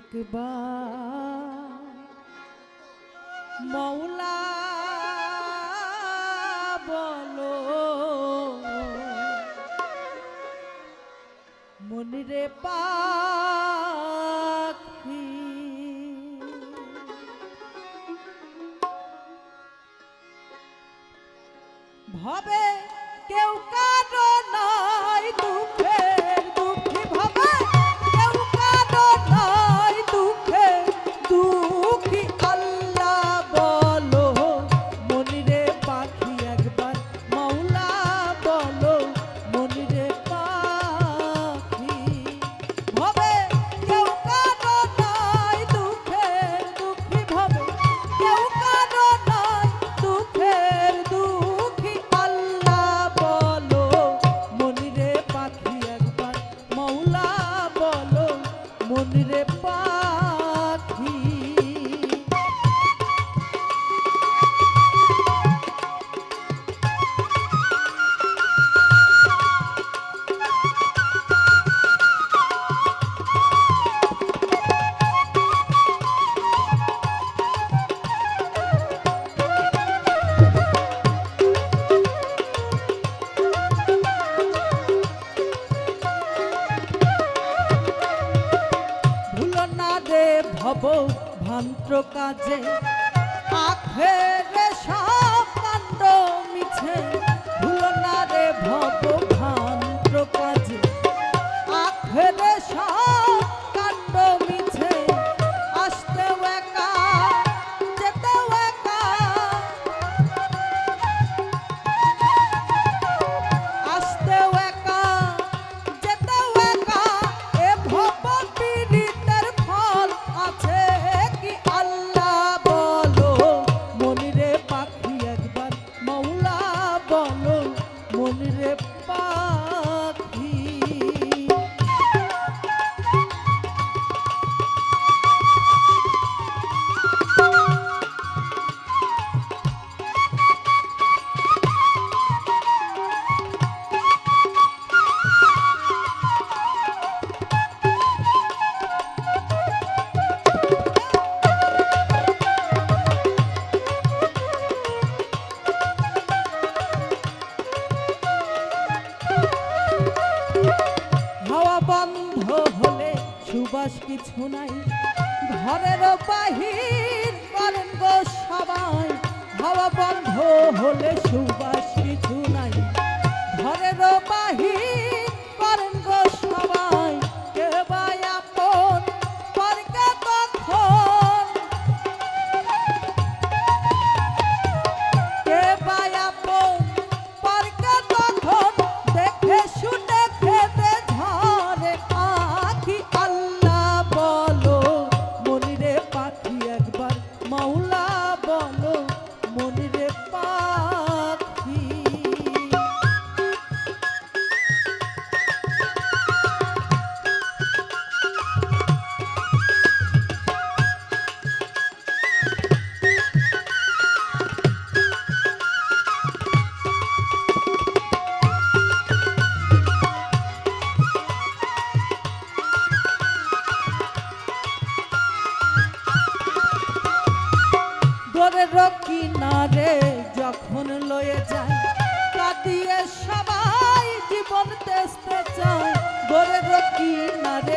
একবার। মৌলা বলো ভবে কেউ কা অপভ্রান্ত কাজে আখের বন্ধ হলে সুবাস কিছু নাই। ঘরের বাহির করেন সবাই হাওয়া বন্ধ হলে সুবাস রক্ষী না রে যখন লয়ে যায় কাঁদিয়ে সবাই জীবন তেসতে চায়। গোরের কিনারে